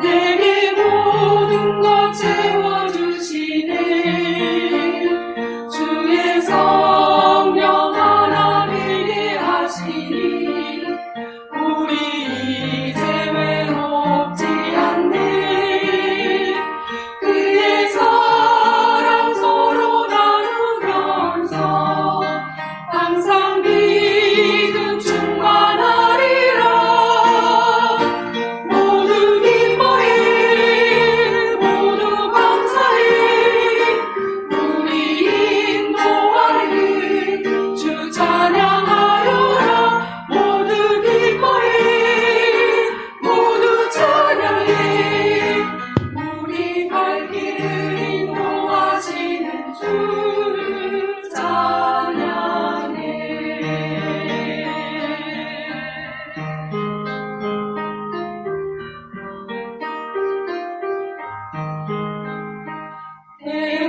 내게 모든 것 채워 Yeah.